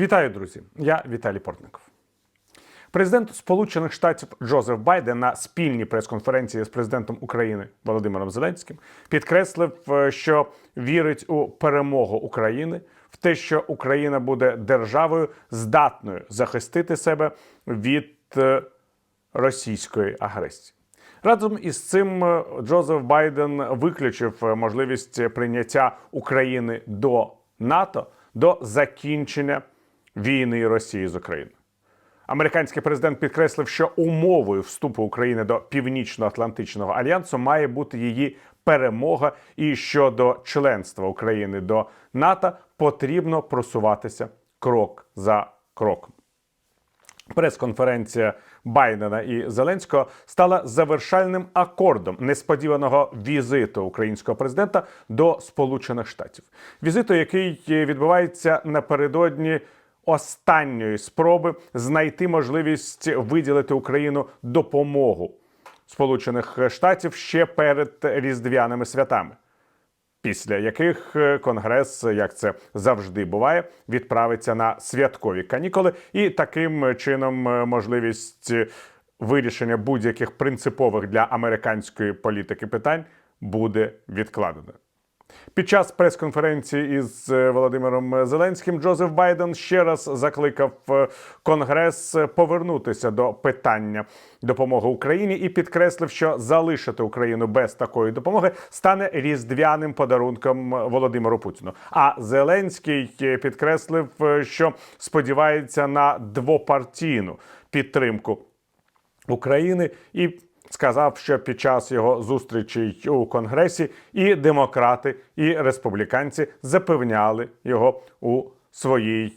Вітаю, друзі! Я Віталій Портников. Президент Сполучених Штатів Джозеф Байден на спільній прес-конференції з президентом України Володимиром Зеленським підкреслив, е, що вірить у перемогу України, в те, що Україна буде державою здатною захистити себе від е, російської агресії. Разом із цим е, Джозеф Байден виключив можливість прийняття України до НАТО до закінчення війни Росії з Україною. Американський президент підкреслив, що умовою вступу України до Північно-Атлантичного альянсу має бути її перемога, і що до членства України до НАТО потрібно просуватися крок за кроком. Прес-конференція Байдена і Зеленського стала завершальним акордом несподіваного візиту українського президента до Сполучених Штатів. Візиту, який відбувається напередодні останньої спроби знайти можливість виділити Україну допомогу Сполучених Штатів ще перед різдвяними святами після яких е, конгрес, як це завжди буває, відправиться на святкові канікули, і таким чином е, можливість вирішення будь-яких принципових для американської політики питань буде відкладена. Під час прес-конференції із е, Володимиром Зеленським Джозеф Байден ще раз закликав е, Конгрес повернутися до питання допомоги Україні і підкреслив, що залишити Україну без такої допомоги стане різдвяним подарунком Володимиру Путіну. А Зеленський е, підкреслив, е, що сподівається на двопартійну підтримку України і сказав, що під час його зустрічей у Конгресі і демократи, і республіканці запевняли його у своїй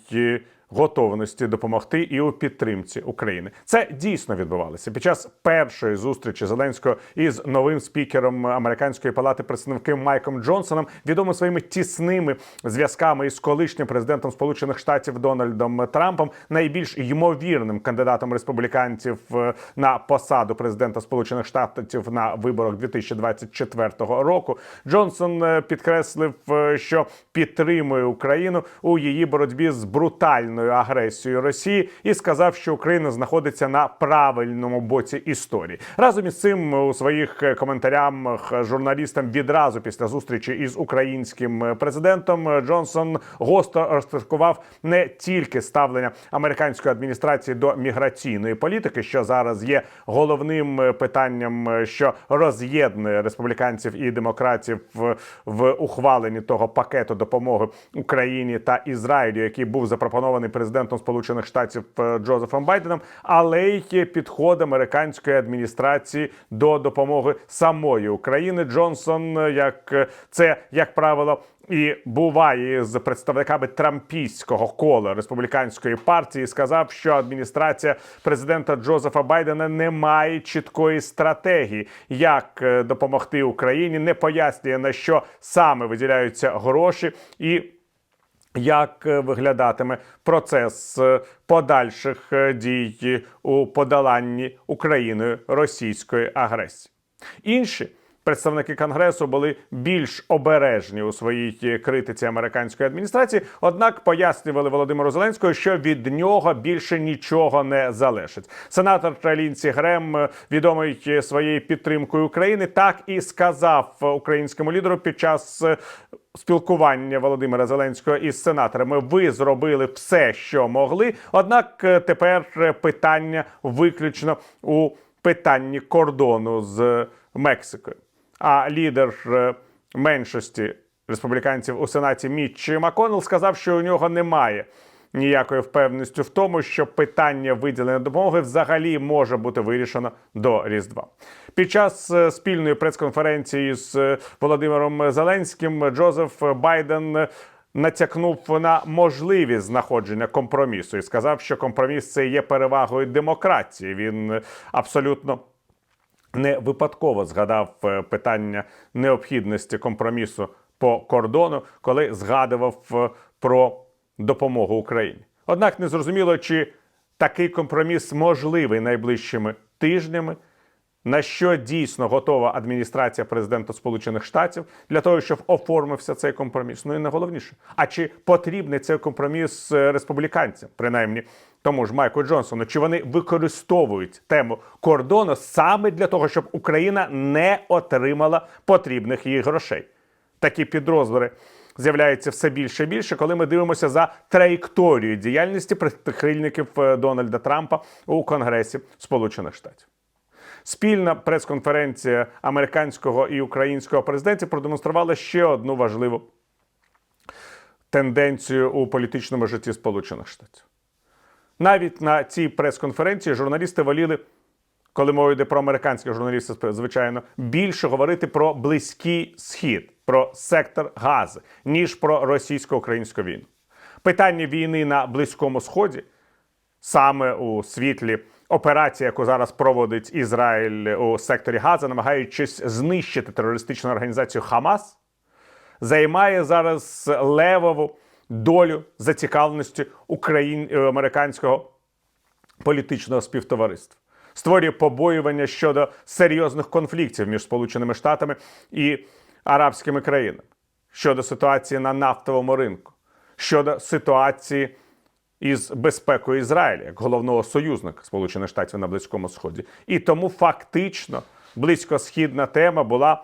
готовності допомогти і у підтримці України. Це дійсно відбувалося під час першої зустрічі Зеленського із новим спікером американської палати представників Майком Джонсоном, відомим своїми тісними зв'язками із колишнім президентом Сполучених Штатів Дональдом Трампом, найбільш ймовірним кандидатом республіканців е, на посаду президента Сполучених Штатів на виборах 2024 року. Джонсон е, підкреслив, е, що підтримує Україну у її боротьбі з брутальною агресією Росії, і сказав, що Україна знаходиться на правильному боці історії. Разом із цим у своїх коментарях журналістам відразу після зустрічі із українським президентом Джонсон гостро розкритикував не тільки ставлення американської адміністрації до міграційної політики, що зараз є головним питанням, що роз'єднує республіканців і демократів в ухваленні того пакету допомоги Україні та Ізраїлю, який був запропонований президентом Сполучених Штатів е, Джозефом Байденом, але й підход американської адміністрації до допомоги самої України. Джонсон, е, як е, це як правило. І буває з представниками трампійського кола республіканської партії, сказав, що адміністрація президента Джозефа Байдена не має чіткої стратегії, як допомогти Україні, не пояснює на що саме виділяються гроші і. Як е, виглядатиме процес е, подальших е, дій у подоланні Україною російської агресії? Інші представники конгресу були більш обережні у своїй критиці американської адміністрації однак пояснювали Володимиру Зеленському, що від нього більше нічого не залежить. Сенатор Лінсі Грем, відомий своєю підтримкою України, так і сказав українському лідеру під час спілкування Володимира Зеленського із сенаторами. Ви зробили все, що могли. Однак е, тепер питання виключно у питанні кордону з Мексикою. А лідер е, меншості республіканців у сенаті Мітч Маконел сказав, що у нього немає. Ніякої впевненості в тому, що питання виділення допомоги взагалі може бути вирішено до Різдва. Під час е, спільної прес-конференції з е, Володимиром Зеленським Джозеф Байден натякнув на можливість знаходження компромісу і сказав, що компроміс це є перевагою демократії. Він абсолютно не випадково згадав е, питання необхідності компромісу по кордону, коли згадував е, про допомогу Україні. Однак не зрозуміло, чи такий компроміс можливий найближчими тижнями, на що дійсно готова адміністрація президента Сполучених Штатів для того, щоб оформився цей компроміс. Ну і найголовніше, а чи потрібний цей компроміс е, республіканцям, принаймні тому ж Майку Джонсону, чи вони використовують тему кордону саме для того, щоб Україна не отримала потрібних їй грошей? Такі підрозділи з'являються все більше і більше, коли ми дивимося за траєкторією діяльності прихильників е, Дональда Трампа у Конгресі Сполучених Штатів. Спільна прес-конференція американського і українського президентів продемонструвала ще одну важливу тенденцію у політичному житті Сполучених Штатів. Навіть на цій прес-конференції журналісти воліли, коли мова йде про американських журналістів, звичайно, більше говорити про близький схід, про сектор Гази, ніж про російсько-українську війну. Питання війни на Близькому Сході саме у світлі операції, яку зараз проводить Ізраїль у секторі Газа, намагаючись знищити терористичну організацію Хамас, займає зараз левову долю зацікавленості Україн... е, американського політичного співтовариства. Створює побоювання щодо серйозних конфліктів між Сполученими Штатами і арабськими країнами, щодо ситуації на нафтовому ринку, щодо ситуації із безпекою Ізраїля як головного союзника Сполучених Штатів на Близькому Сході. І тому фактично близькосхідна тема була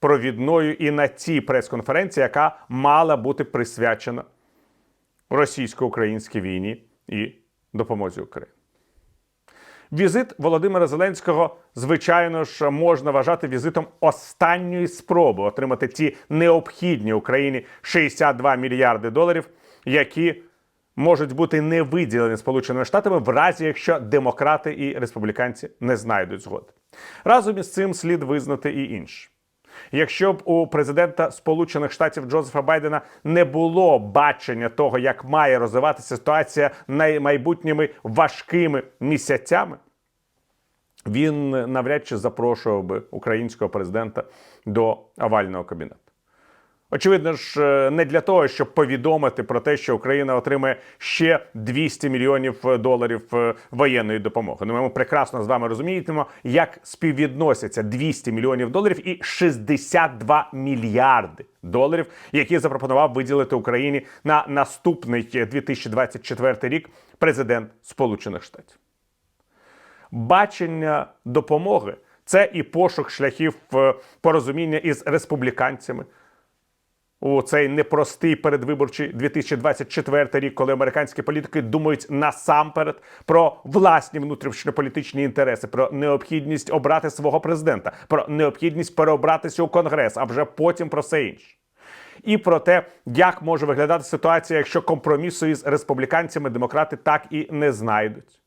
провідною і на цій прес-конференції, яка мала бути присвячена російсько-українській війні і допомозі Україні. Візит Володимира Зеленського, звичайно ж, можна вважати візитом останньої спроби отримати ті необхідні Україні 62 мільярди доларів, які можуть бути не виділені Сполученими Штатами в разі, якщо демократи і республіканці не знайдуть згоди. Разом із цим слід визнати і інше. Якщо б у президента Сполучених Штатів Джозефа Байдена не було бачення того, як має розвиватися ситуація наймайбутніми важкими місяцями, він навряд чи запрошував би українського президента до овального кабінету. Очевидно ж, е, не для того, щоб повідомити про те, що Україна отримає ще 200 мільйонів доларів е, воєнної допомоги. Ну, ми прекрасно з вами розуміємо, як співвідносяться 200 мільйонів доларів і 62 мільярди доларів, які запропонував виділити Україні на наступний 2024 рік президент Сполучених Штатів. Бачення допомоги це і пошук шляхів е, порозуміння із республіканцями у цей непростий передвиборчий 2024 рік, коли американські політики думають насамперед про власні внутрішньополітичні інтереси, про необхідність обрати свого президента, про необхідність переобратися у конгрес, а вже потім про все інше. І про те, як може виглядати ситуація, якщо компромісу із республіканцями демократи так і не знайдуть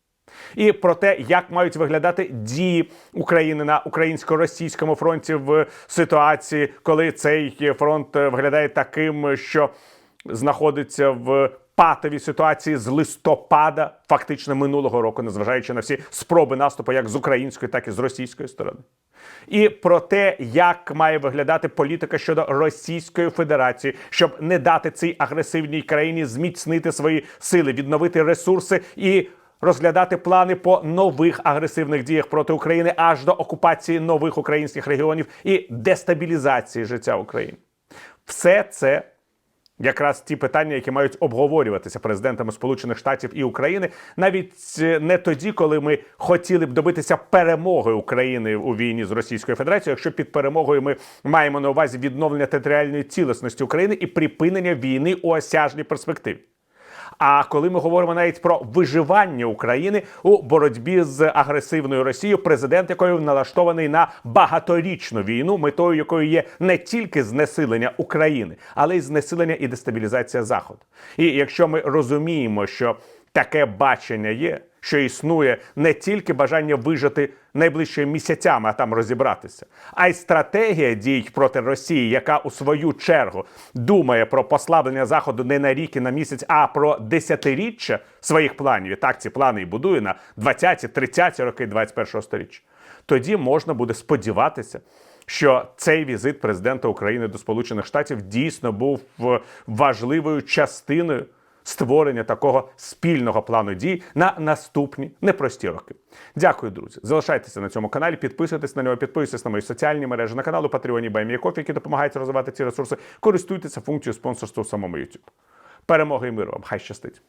і про те, як мають виглядати дії України на українсько-російському фронті в ситуації, коли цей фронт виглядає таким, що знаходиться в патовій ситуації з листопада, фактично минулого року, незважаючи на всі спроби наступу, як з української, так і з російської сторони. І про те, як має виглядати політика щодо Російської Федерації, щоб не дати цій агресивній країні зміцнити свої сили, відновити ресурси і розглядати плани по нових агресивних діях проти України аж до окупації нових українських регіонів і дестабілізації життя України. Все це. Якраз ті питання, які мають обговорюватися президентами Сполучених Штатів і України, навіть е, не тоді, коли ми хотіли б добитися перемоги України у війні з Російською Федерацією, якщо під перемогою ми маємо на увазі відновлення територіальної цілісності України і припинення війни у осяжній перспективі. А коли ми говоримо навіть про виживання України у боротьбі з агресивною Росією, президент якої налаштований на багаторічну війну, метою якої є не тільки знесилення України, але й знесилення і дестабілізація Заходу. І якщо ми розуміємо, що таке бачення є що існує не тільки бажання вижити найближчими місяцями, а там розібратися, а й стратегія дій проти Росії, яка у свою чергу думає про послаблення заходу не на рік і на місяць, а про десятиріччя своїх планів. І так ці плани і будує на 20-30 роки 21-го сторіччя. Тоді можна буде сподіватися. Що цей візит президента України до Сполучених Штатів дійсно був важливою частиною створення такого спільного плану дій на наступні непрості роки. Дякую, друзі. Залишайтеся на цьому каналі, підписуйтесь на нього, підписуйтесь на мої соціальні мережі на каналу Patreon і які допомагають розвивати ці ресурси. Користуйтеся функцією спонсорства в самому YouTube. Перемоги і миру вам! Хай щастить!